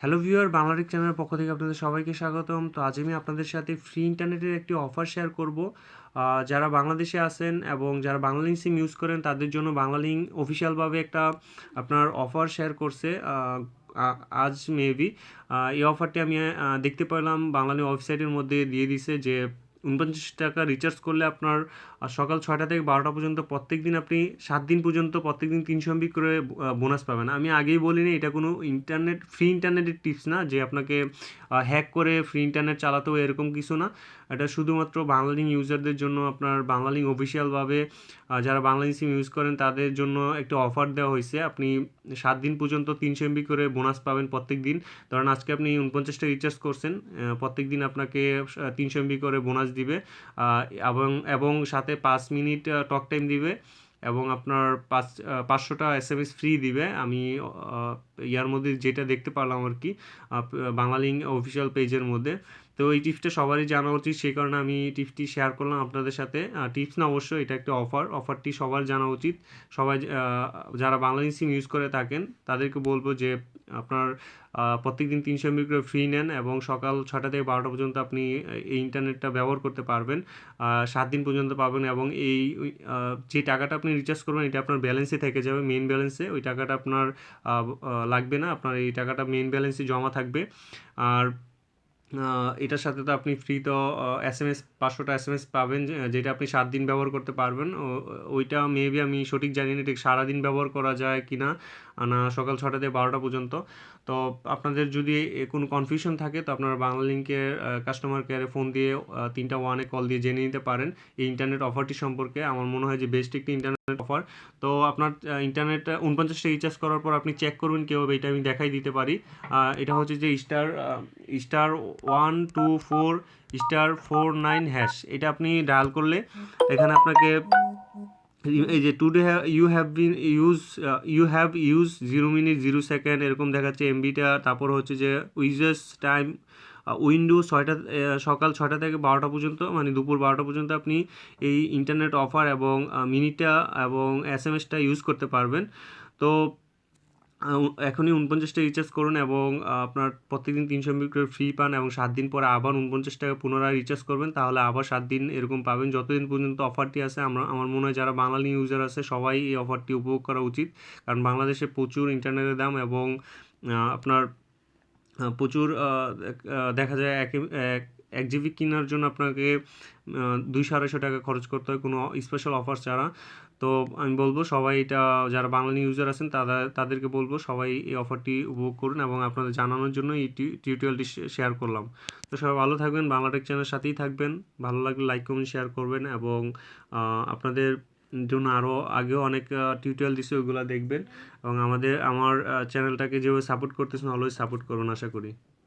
Hello viewer Bangla Tech চ্যানেলের পক্ষ থেকে আপনাদের সবাইকে স্বাগতম। তো আজ আমি আপনাদের সাথে ফ্রি ইন্টারনেটের একটি অফার শেয়ার করব। যারা বাংলাদেশে আছেন এবং যারা বাংলালিং সিম ইউজ করেন, তাদের জন্য বাংলালিং অফিসিয়ালভাবে একটা আপনার অফার শেয়ার করছে। আজ মেবি এই অফারটি আমি দেখতে পেলাম। বাংলালিং ওয়েবসাইটের মধ্যে দিয়ে দিছে যে উনপঞ্চাশ টাকা রিচার্জ করলে আপনার সকাল ছয়টা থেকে বারোটা পর্যন্ত প্রত্যেক দিন আপনি সাত দিন পর্যন্ত প্রত্যেক দিন তিনশো এমবি করে বোনাস পাবেন। আমি আগেই বলিনি, এটা কোনো ইন্টারনেট ফ্রি ইন্টারনেটের টিপস না যে আপনাকে হ্যাক করে ফ্রি ইন্টারনেট চালাতে হবে এরকম কিছু না। এটা শুধুমাত্র বাংলালিংক ইউজারদের জন্য আপনার বাংলালিংক অফিসিয়ালভাবে যারা বাংলালিংক সিম ইউজ করেন তাদের জন্য একটা অফার দেওয়া হয়েছে। আপনি সাত দিন পর্যন্ত তিনশো এমবি করে বোনাস পাবেন প্রত্যেক দিন। ধরেন আজকে আপনি উনপঞ্চাশটা রিচার্জ করছেন প্রত্যেক দিন আপনাকে তিনশো এমবি করে বোনাস দিবে এবং এবং সাথে পাঁচ মিনিট টক টাইম দিবে, এবং আপনার পাঁচ পাঁচশোটা এস এম এস ফ্রি দিবে। আমি ইয়ার মধ্যে যেটা দেখতে পারলাম আর কি বাংলালিংক অফিসিয়াল পেজের মধ্যে। তো এই টিপসটা সবারই জানা উচিত সেই কারণে আমি টিপসটি শেয়ার করলাম আপনাদের সাথে। টিপস না, অবশ্যই এটা একটা অফার অফারটি সবার জানা উচিত। সবাই যারা বাংলাদেশ সিম ইউজ করে থাকেন, তাদেরকে বলব যে আপনার প্রত্যেক দিন তিনশো এমবি করে ফ্রি নেন এবং সকাল ছটা থেকে বারোটা পর্যন্ত আপনি এই ইন্টারনেটটা ব্যবহার করতে পারবেন। সাত দিন পর্যন্ত পাবেন এবং এই যে টাকাটা আপনি রিচার্জ করবেন, এটা আপনার ব্যালেন্সে থেকে যাবে মেন ব্যালেন্সে ওই টাকাটা আপনার লাগবে না। আপনার এই টাকাটা মেন ব্যালেন্সে জমা থাকবে। আর এটার সাথে তো আপনি ফ্রি তো এস এম এস পাঁচশোটা এস এম এস পাবেন যেটা আপনি সাত দিন ব্যবহার করতে পারবেন। ওইটা মেবি আমি সঠিক জানি না, ঠিক সারাদিন ব্যবহার করা যায় কি না আহ, না সকাল ছটা থেকে বারোটা পর্যন্ত। তো আপনাদের যদি কোনো কনফিউশন থাকে তো আপনারা বাংলা লিঙ্কের কাস্টমার কেয়ারে ফোন দিয়ে তিনটা ওয়ানে কল দিয়ে জেনে নিতে পারেন। এই ইন্টারনেট অফারটি সম্পর্কে আমার মনে হয় যে বেস্ট একটি ইন্টারনেট অফার তো আপনার ইন্টারনেট উনপঞ্চাশটা রিচার্জ করার পর আপনি চেক করবেন কেউ এটা আমি দেখাই দিতে পারি। এটা হচ্ছে যে star star one two four star four nine hash এটা আপনি ডায়াল করলে এখানে আপনাকে এই যে today you have been use you have use zero minute zero second এরকম দেখাচ্ছে এমবিটা তারপর হচ্ছে যে উইজেস টাইম উইন্ডো ছয়টা সকাল ছয়টা থেকে বারোটা পর্যন্ত মানে দুপুর বারোটা পর্যন্ত আপনি এই ইন্টারনেট অফার এবং মিনিটটা এবং এস এম এসটা ইউজ করতে পারবেন। তো এখনই উনপঞ্চাশটা রিচার্জ করুন এবং আপনার প্রত্যেকদিন তিনশো এমবি করে ফ্রি পান এবং সাত দিন পরে আবার উনপঞ্চাশ টাকা পুনরায় রিচার্জ করবেন, তাহলে আবার সাত দিন এরকম পাবেন। যতদিন পর্যন্ত অফারটি আছে, আমরা, আমার মনে হয় যারা বাঙালি ইউজার আছে, সবাই এই অফারটি উপভোগ করা উচিত। কারণ বাংলাদেশে প্রচুর ইন্টারনেটের দাম এবং আপনার প্রচুর দেখা যায় এক এক- জিবি কেনার জন্য আপনাকে দুইশো আড়াইশো টাকা খরচ করতে হয়, কোনো স্পেশাল অফার ছাড়া। তো আমি বলব, সবাই এটা, যারা বাংলা ইউজার আছেন তারা তাদেরকে বলব, সবাই এই অফারটি উপভোগ করুন এবং আপনাদের জানানোর জন্য এই টিউটোরিয়ালটি শেয়ার করলাম। তো সবাই ভালো থাকবেন, বাংলা টেক চ্যানেলের সাথেই থাকবেন। ভালো লাগলে লাইক কমেন্ট শেয়ার করবেন এবং আপনাদের জন্য আরও আগেও অনেক টিউটোরিয়াল দিচ্ছে ওইগুলো দেখবেন। এবং আমাদের, আমার চ্যানেলটাকে যেভাবে সাপোর্ট করতেছেন অলওয়েজ সাপোর্ট করবেন, আশা করি।